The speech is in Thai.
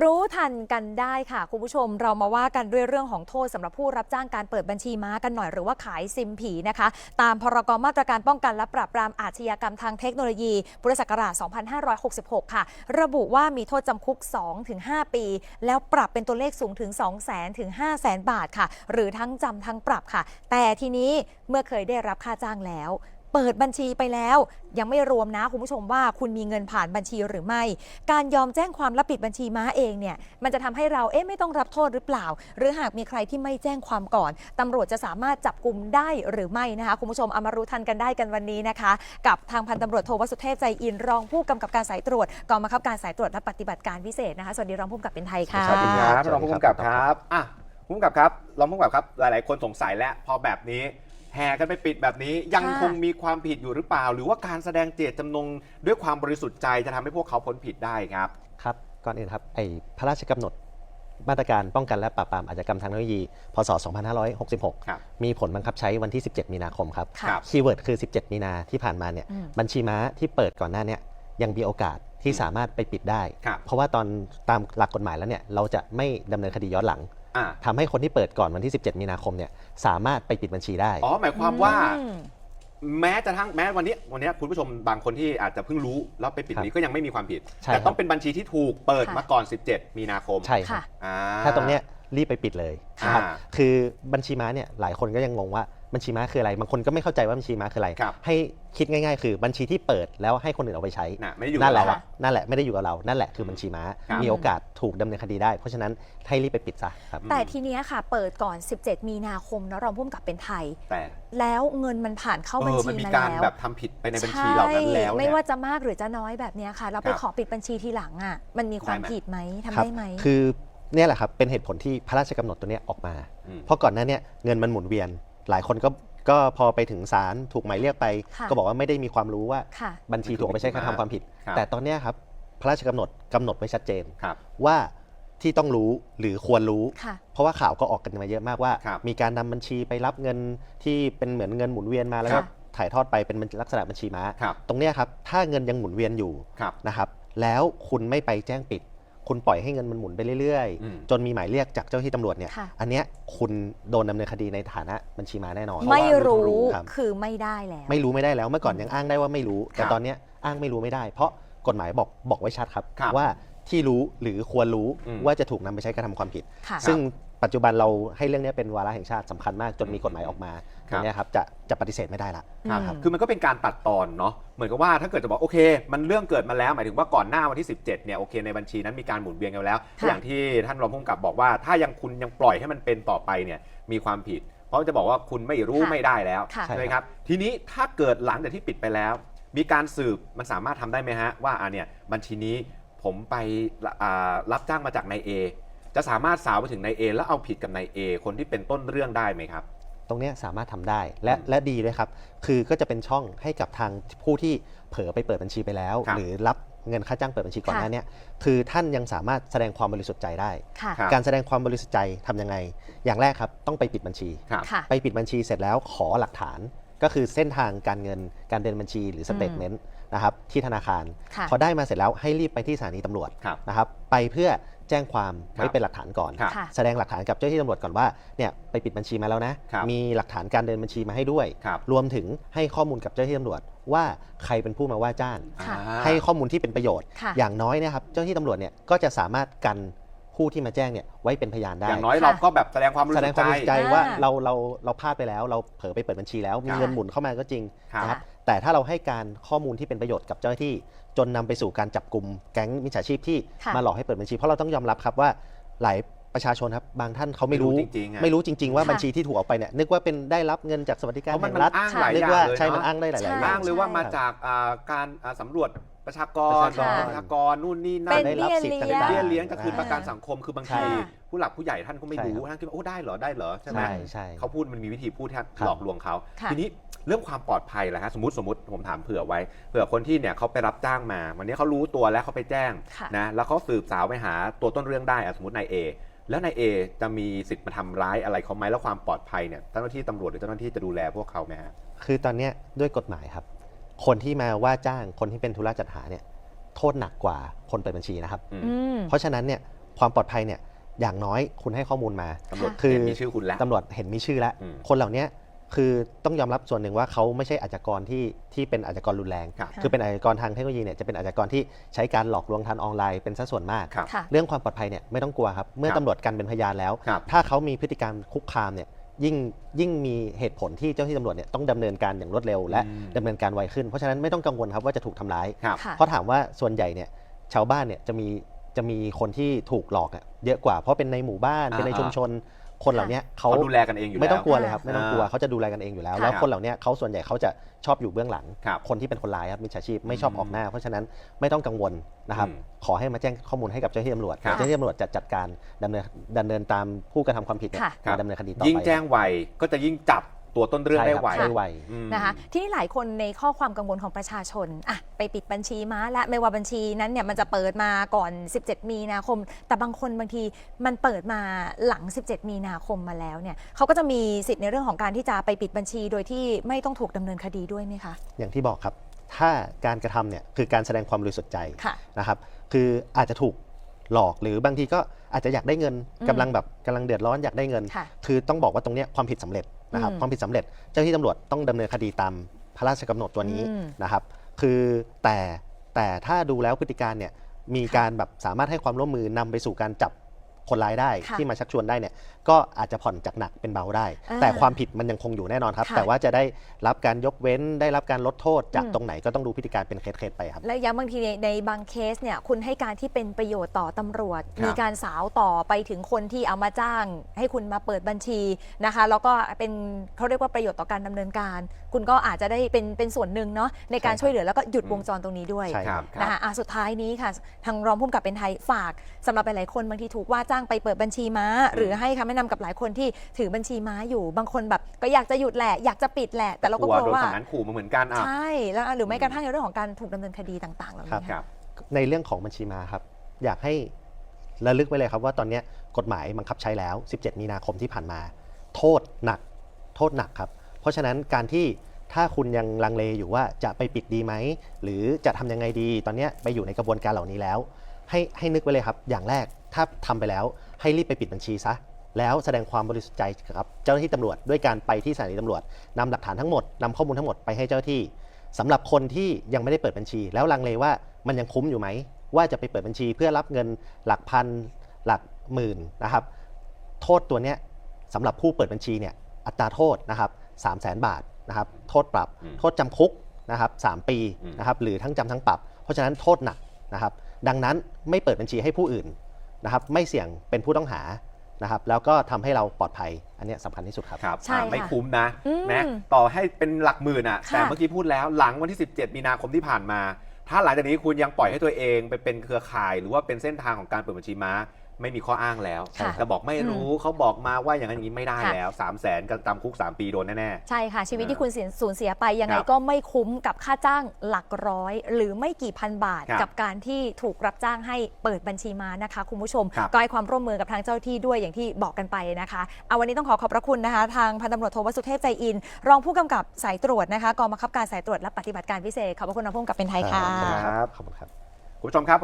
รู้ทันกันได้ค่ะ คุณผู้ชมเรามาว่ากันด้วยเรื่องของโทษสำหรับผู้รับจ้างการเปิดบัญชีม้ากันหน่อยหรือว่าขายซิมผีนะคะ ตามพรกมาตรการป้องกันและปราบปรามอาชญากรรมทางเทคโนโลยี พุทธศักราช 2566 ค่ะ ระบุว่ามีโทษจำคุก 2-5 ปี แล้วปรับเป็นตัวเลขสูงถึง 200,000ถึง500,000 บาทค่ะ หรือทั้งจำทั้งปรับค่ะ แต่ทีนี้เมื่อเคยได้รับค่าจ้างแล้ว เปิดบัญชีไปแล้ว ยังไม่รวมนะคุณผู้ชมว่าคุณมีเงินผ่านบัญชีหรือไม่ การยอมแจ้งความรับปิดบัญชีม้าเองเนี่ยมันจะทำให้เราเอ๊ะไม่ต้องรับโทษหรือเปล่า หรือหากมีใครที่ไม่แจ้งความก่อนตำรวจจะสามารถจับกลุ่มได้หรือไม่นะคะคุณผู้ชมเอามารู้ทันกันได้กันวันนี้นะคะ กับทางพันตำรวจโทวสุเทพใจอินรองผู้กำกับการสายตรวจกองบังคับการสายตรวจและปฏิบัติการพิเศษนะคะสวัสดีรองผู้กำกับเป็นไทยค่ะสวัสดีครับสวัสดีครับรองผู้กำกับครับอะผู้กำกับครับรองผู้กำกับครับหลายๆคนสงสัยแล้วพอแบบนี้ แห่กันไปปิดแบบนี้ยังค่ะคงมีความผิดอยู่หรือเปล่า หรือว่าการแสดงเจตจำนงด้วยความบริสุทธิ์ใจจะทำให้พวกเขาพ้นผิดได้ครับ ครับ ก่อนอื่นครับไอ้พระราชกำหนดมาตรการป้องกันและปราบปรามอาชญากรรมทางเทคโนโลยี พศ2566ครับมีผลบังคับใช้วันที่ 17 มีนาคมครับค่ะครับ คีย์เวิร์ดคือ 17 มีนาที่ผ่านมาเนี่ย อืม บัญชีม้าที่เปิดก่อนหน้าเนี่ยยังมีโอกาสที่สามารถไปปิดได้ ครับ เพราะว่าตอนตามหลักกฎหมายแล้วเนี่ยเราจะไม่ดำเนินคดีย้อนหลังอ่า ทำให้คนที่เปิดก่อนวันที่ 17 มีนาคมเนี่ยสามารถไปปิดบัญชีได้ อ๋อหมายความว่า อืม แม้จะทั้งแม้วันนี้วันนี้คุณผู้ชมบางคนที่อาจจะเพิ่งรู้แล้วไปปิดครับนี้ก็ยังไม่มีความผิด ใช่แต่ครับ ต้องเป็นบัญชีที่ถูกเปิดค่ะ มาก่อน 17 มีนาคมใช่ครับค่ะอ่า ถ้าตรงเนี้ย รีบไปปิดเลยค่ะนะครับคือบัญชีม้าเนี่ยหลายคนก็ยังงงว่าบัญชีม้าคืออะไรบางคนก็ไม่เข้าใจว่าบัญชีม้าคืออะไร ครับ ให้คิดง่าย ๆ คือบัญชีที่เปิดแล้วให้คนอื่นเอาไปใช้น่ะไม่ได้อยู่นั่นกับแหละเราครับนั่นแหละไม่ได้อยู่กับเรา นั่นแหละคือบัญชีม้า ครับ มีโอกาสถูกดำเนินคดีได้ เพราะฉะนั้นให้รีบไปปิดซะครับ แต่ทีเนี้ยค่ะ เปิดก่อน 17 มีนาคมเนอะรองผู้กำกับเป็นไทย แต่แล้วเงินมันผ่านเข้าเอบัญอชีมันมีมาการแล้วแบบทำผิดไปในบัญชีเหล่านั้นแล้วใช่ไม่เนี่ย ว่าจะมากหรือจะน้อยแบบเนี้ยค่ะ เราไปครับขอปิดบัญชีทีหลังอะมันมีความได้ไหม ผิดไหมทำครับ ได้ไหม คือ เนี่ยแหละครับเป็นเหตุผลที่พระราชกำหนดตัวเนี้ยออกมา อืม เพราะก่อนหน้าเนี้เงินมันหมุนเวียน หลายคนก็ก็พอไปถึงศาลถูกหมายเรียกไป ค่ะ ก็บอกว่าไม่ได้มีความรู้ว่าค่ะ บัญชีถูกเอาไปใช้กระทำความผิด ครับ แต่ตอนเนี้ยครับพระราชกำหนดกำหนดไว้ชัดเจน ครับ ว่าที่ต้องรู้หรือควรรู้ ค่ะ เพราะว่าข่าวก็ออกกันมาเยอะมากว่า ครับมีการนำบัญชีไปรับเงินที่เป็นเหมือนเงินหมุนเวียนมาแล้วครัก็บถ่ายทอดไปเป็นลักษณะบัญชีม้า ครับ ตรงเนี้ยครับถ้าเงินยังหมุนเวียนอยู่ครับ นะครับแล้วคุณไม่ไปแจ้งปิด คุณปล่อยให้เงินมันหมุนไปเรื่อยอืม ๆ จนมีหมายเรียกจากเจ้าหน้าที่ตำรวจเนี่ย ค่ะ อันเนี้ยคุณโดนดำเนินคดีในฐานะบัญชีม้าแน่นอน ไม่รู้ครับ คือไม่ได้แล้ว ไม่รู้ไม่ได้แล้วเมื่อก่อนยังอ้างได้ว่าไม่รู้ แต่ครับตอนเนี้ยอ้างไม่รู้ไม่ได้ เพราะกฎหมายบอกบอกไว้ชัดครับ ครับว่าที่รู้หรือควรรู้อืม ว่าจะถูกนำไปใช้กระทำความผิด ค่ะ ซึ่ง ปัจจุบันเราให้เรื่องนี้เป็นวาระแห่งชาติสำคัญมากจนมีกฎหมายออกมาคตรับ รงเนี้ยครับจะจะปฏิเสธไม่ได้ละ ครับอืมคือมันก็เป็นการตัดตอนเนาะ เหมือนกับว่าถ้าเกิดจะบอกโอเค มันเรื่องเกิดมาแล้ว หมายถึงว่าก่อนหน้าวันที่ 17 เนี่ยโอเคในบัญชีนั้นมีการหมุนเวียนกันแล้ว ค่ะ อย่างที่ท่านรองผู้กำกับบอกว่า ถ้ายังคุณยังปล่อยให้มันเป็นต่อไปเนี่ยมีความผิด เพราะจะบอกว่าคุณไม่รู้ค่ะไม่ได้แล้วค่ะ ใช่ไหมครับ ทีนี้ถ้าเกิดหลังจากที่ปิดไปแล้ว มีการสืบมันสามารถทำได้ไหมฮะว่าอ่าเนี่ยบัญชีนี้ผมไปอ่ารับจ้างมาจากนายเอ จะสามารถสาวไปถึงนายเอแล้วเอาผิดกับนายเอคนที่เป็นต้นเรื่องได้ไหมครับ ตรงเนี้ยสามารถทำได้และอืมและดีด้วยครับ คือก็จะเป็นช่องให้กับทางผู้ที่เผลอไปเปิดบัญชีไปแล้ว ครับ หรือรับเงินค่าจ้างเปิดบัญชีก่อนค่ะหน้าเนี้ยคือท่านยังสามารถแสดงความบริสุทธิ์ใจได้ ค่ะ ครับ การแสดงความบริสุทธิ์ใจทำยังไง อย่างแรกครับต้องไปปิดบัญชี ครับ ค่ะ ไปปิดบัญชีเสร็จแล้วขอหลักฐาน ก็คือเส้นทางการเงินการเดินบัญชีหรือสเตทเมนต์นะครับที่ธนาคาร ค่ะ พอได้มาเสร็จแล้วให้รีบไปที่สถานีตำรวจครับ นะครับไปเพื่อ แจ้งความครับไว้เป็นหลักฐานก่อน ครับค่ะแสดงหลักฐานกับเจ้าหน้าที่ตำรวจก่อนว่าเนี่ยไปปิดบัญชีมาแล้วนะ ครับมีหลักฐานการเดินบัญชีมาให้ด้วย ครับ รวมถึงให้ข้อมูลกับเจ้าหน้าที่ตำรวจว่าใครเป็นผู้มาว่าจ้าง ค่ะ อ่า ให้ข้อมูลที่เป็นประโยชน์ ค่ะ อย่างน้อยเนะครับเจ้าหน้าที่ตำรวจเนี่ยก็จะสามารถกันผู้ที่มาแจ้งเนี่ยไว้เป็นพยานได้ อย่างน้อยค่ะ เราก็แบบแสดงความบริแสสุดทงธิ์ความบริสุทธิ์ใจ ใจว่าอ่า เราเราเราพลาดไปแล้ว เราเผลอไปเปิดบัญชีแล้วมีครับเงินหมุนเข้ามาก็จริงครับ นะครับแต่ถ้าเราให้การข้อมูลที่เป็นประโยชน์กับเจ้าหน้าที่ จนนำไปสู่การจับกลุ่มแก๊งมิจฉาชีพที่ค่ะ มาหลอกให้เปิดบัญชี เพราะเราต้องยอมรับครับว่าหลายประชาชนครับบางท่านเขาไม่รู้ไม่รู้จริงๆอะ ไม่รู้จริง ๆ ว่าค่ะ บัญชีที่ถูกออกไปเนี่ยนึกว่าเป็นได้รับเงินจากสวัสดิการเพราะมันแห่งรัฐมันอ้างหลายนึกอย่างว่าเลยใช่เนอะมันอ้างได้หลายๆใช่อย่าอ้างง เลยว่าใช่มาจากอ่าการอ่าสำรวจประชากรประชากร ประชากรนู่นนี่นั่เป็นนได้รับเบี้ยสิทธิ์เลี้ยงต่างๆ เบี้ยเลี้ยงจะคืนอ่าประกันสังคมคือบางใช่ทีผู้หลักผู้ใหญ่ท่านก็ไม่รู้ใช่ครับ ท่านคิดว่าโอ้ได้เหรอได้เหรอใช่ไหมใช่ใช่ เขาพูดมันมีวิธีพูดที่ครับหลอกลวงเขา ค่ะ ทีนี้ เรื่องความปลอดภัยแหละฮะสมมติสมมติผมถามเผื่อไว้เผื่อคนที่เนี่ยเขาไปรับจ้างมา วันนี้เขารู้ตัวแล้วเขาไปแจ้งค่ะ นะแล้วเขาสืบสาวไปหาตัวต้นเรื่องได้อะสมมตินายเอแล้วนายเอจะมีสิทธิ์มาทำร้ายอะไรเขาไหมแล้วความปลอดภัยเนี่ยเจ้าหน้าที่ตำรวจหรือเจ้าหน้าที่จะดูแลพวกเขาไหมฮะ คือตอนเนี้ยด้วยกฎหมายครับ คนที่มาว่าจ้างคนที่เป็นธุระจัดหาเนี่ยโทษหนักกว่าคนเปิดบัญชีนะครับ อืมอืมเพราะฉะนั้นเนี่ยความปลอดภัยเนี่ยอย่างน้อยคุณให้ข้อมูลมา ตำรวจคือ เห็นมีชื่อคุณแล้ว ตำรวจเห็นมีชื่อแล้ว อืม คนเหล่านี้ คือต้องยอมรับส่วนหนึ่งว่าเขาไม่ใช่อาชญากรที่ที่เป็นอาชญากรรุนแรงครับคือเป็นอาชญากรทางเทคโนโลยีเนี่ยจะเป็นอาชญากรที่ใช้การหลอกลวงทางออนไลน์เป็นสัดส่วนมากครับค่ะเรื่องความปลอดภัยเนี่ยไม่ต้องกลัวครับ เมื่อครับตำรวจกันเป็นพยานแล้วครับถ้าเขามีพฤติกรรมคุกคามเนี่ยยิ่งยิ่งมีเหตุผลที่เจ้าหน้าที่ตำรวจเนี่ยต้องดำเนินการอย่างรวดเร็ว และอืมดำเนินการไวขึ้น เพราะฉะนั้นไม่ต้องกังวลครับว่าจะถูกทำร้ายครับค่ะเพราะถามว่าส่วนใหญ่เนี่ยชาวบ้านเนี่ยจะมีจะมีคนที่ถูกหลอกอะเยอะกว่าเพราะเป็นในหมู่บ้านอ่าเป็นในชุมชน คนเหล่านี้เขาเขาดูแลกันเองอยู่แล้วไม่ต้องกลัวเลยครับไม่ต้องกลัวอ่าเขาจะดูแลกันเองอยู่แล้วค่ะแล้วคนเหล่านี้เขาส่วนใหญ่เขาจะชอบอยู่เบื้องหลังครับคนที่เป็นคนร้ายครับมิจฉาชีพไม่ชอบอืมออกหน้า เพราะฉะนั้นไม่ต้องกังวลนะครับอืมขอให้มาแจ้งข้อมูลให้กับเจ้าหน้าที่ตำรวจครับเจ้าหน้าที่ตำรวจจะจัดการดำเนินดำเนินตามผู้กระทำความผิดเนี่ยค่ะมาดำเนินคดีต่อไปยิ่งแจ้งไวก็จะยิ่งจับ ตัวต้นเรื่องใช่ได้ครับไวได้ไว อืม นะคะที่นี่หลายคนในข้อความกังวลของประชาชนอะไปปิดบัญชีม้าและไม่ว่าบัญชีนั้นเนี่ยมันจะเปิดมาก่อน 17 มีนาคม แต่บางคนบางทีมันเปิดมาหลัง 17 มีนาคมมาแล้วเนี่ยเขาก็จะมีสิทธิ์ในเรื่องของการที่จะไปปิดบัญชีโดยที่ไม่ต้องถูกดำเนินคดีด้วยไหมคะ อย่างที่บอกครับ ถ้าการกระทำเนี่ยคือการแสดงความบริสุทธิ์ใจค่ะนะครับ คืออาจจะถูกหลอกหรือบางทีก็อาจจะอยากได้เงินอืมกำลังแบบกำลังเดือดร้อนอยากได้เงิน ค่ะ คือต้องบอกว่าตรงเนี้ยความผิดสำเร็จ นะครับอืมความผิดสำเร็จเจ้าหน้าที่ตำรวจต้องดำเนินคดีตามพระราชกำหนดตัวนี้อืมนะครับ คือแต่แต่ถ้าดูแล้วพฤติการเนี่ยมีค่ะการแบบสามารถให้ความร่วมมือนำไปสู่การจับ คนร้ายได้ค่ะที่มาชักชวนได้เนี่ยก็อาจจะผ่อนจากหนักเป็นเบาได้ อ่าแต่ความผิดมันยังคงอยู่แน่นอนครับ ค่ะแต่ว่าจะได้รับการยกเว้นได้รับการลดโทษจากอืม ตรงไหนก็ต้องดูพฤติการเป็นเคสๆไปครับ และย้ำบางทีในในบางเคสเนี่ยคุณให้การที่เป็นประโยชน์ต่อตำรวจ ครับ มีการสาวต่อไปถึงคนที่เอามาจ้าง ให้คุณมาเปิดบัญชีนะคะ แล้วก็เป็นเขาเรียกว่าประโยชน์ต่อการดำเนินการ คุณก็อาจจะได้เป็นเป็นส่วนหนึ่งเนาะในการใช่ครับช่วยเหลือแล้วก็หยุดอืมวงจรตรงนี้ด้วย ใช่ ครับ นะคะอะสุดท้ายนี้ค่ะ ทางรองผู้กำกับเป็นไทยฝากสำหรับหลายๆคนบางทีถูกว่าจ้างไปเปิดบัญชีม้า หรือให้คำแนะนำกับหลายคนที่ถือบัญชีม้าอยู่ บางคนแบบก็อยากจะหยุดแหละอยากจะปิดแหละ แต่เราก็กกลัวลัวโดนว่าฝั่งนั้นขู่มาเหมือนกันอะใช่แล้วหรือไม่กระทั่งในเรื่องของการถูกดำเนินคดีต่างๆเหล่าครันี้บครับ ในเรื่องของบัญชีมาครับ อยากให้ระลึกไว้เลยครับว่าตอนเนี้ยกฎหมายบังคับใช้แล้ว 17 มีนาคมที่ผ่านมา โทษหนัก โทษหนักครับ เพราะฉะนั้นการที่ถ้าคุณยังลังเลอยู่ว่าจะไปปิดดีไหม หรือจะทำยังไงดี ตอนเนี้ยไปอยู่ในกระบวนการเหล่านี้แล้ว ให้ให้นึกไว้เลยครับ อย่างแรก ถ้าทำไปแล้วให้รีบไปปิดบัญชีซะแล้วแสดงความบริสุทธิ์ใจกับเจ้าหน้าที่ตำรวจด้วยการไปที่สถานีตำรวจนำหลักฐานทั้งหมดนำข้อมูลทั้งหมดไปให้เจ้าหน้าที่สำหรับคนที่ยังไม่ได้เปิดบัญชี แล้วลังเลว่ามันยังคุ้มอยู่ไหม ว่าจะไปเปิดบัญชีเพื่อรับเงินหลักพันหลักหมื่นนะครับโทษตัวเนี้ยสำหรับผู้เปิดบัญชีเนี่ยอัตราโทษนะครับสามแสนบาทนะครับโทษปรับอืมโทษจำคุกนะครับสามปีอืมนะครับหรือทั้งจำทั้งปรับ เพราะฉะนั้นโทษหนักนะครับดังนั้นไม่เปิดบัญชีให้ผู้อื่น นะครับไม่เสี่ยงเป็นผู้ต้องหานะครับแล้วก็ทำให้เราปลอดภัยอันเนี้ยสำคัญที่สุดครับ ครับใช่อ่าไม่ค่ะคุ้มนะอืมนะต่อให้เป็นหลักหมื่นอะ ค่ะแต่เมื่อกี้พูดแล้วหลังวันที่ 17 มีนาคมที่ผ่านมา ถ้าหลังจากนี้คุณยังปล่อยให้ตัวเองไปเป็นเครือข่าย หรือว่าเป็นเส้นทางของการเปิดบัญชีม้า ไม่มีข้ออ้างแล้วค่ะจะบอกไม่รู้เขาบอกมาว่าอย่างนั้นอย่างนี้ไม่ได้ค่ะแล้ว3 0 0แสนกับจำคุก 3 ปีโดนแน่ ใช่ค่ะ ชีวิตที่คุณเสียสูญเสียไปยังไงครับก็ไม่คุ้มกับค่าจ้างหลักร้อย หรือไม่กี่พันบาท ครับกับการที่ถูกรับจ้างให้เปิดบัญชีมานะคะ คุณผู้ชม ครับ ก็ให้ความร่วมมือกับทางเจ้าหน้าที่ด้วยอย่างที่บอกกันไปนะคะเอาวันนี้ต้องขอขอบพระคุณนะคะ ทางพันตำรวจโทวสุเทพใจอิน รองผู้กำกับสายตรวจนะคะกองบังคับการสายตรวจและปฏิบัติการพิเศษขอบพระคุณรองผู้กำกับเป็นไทยค่ะครับ ขอบคุณครับๆคุณผู้ชมครับ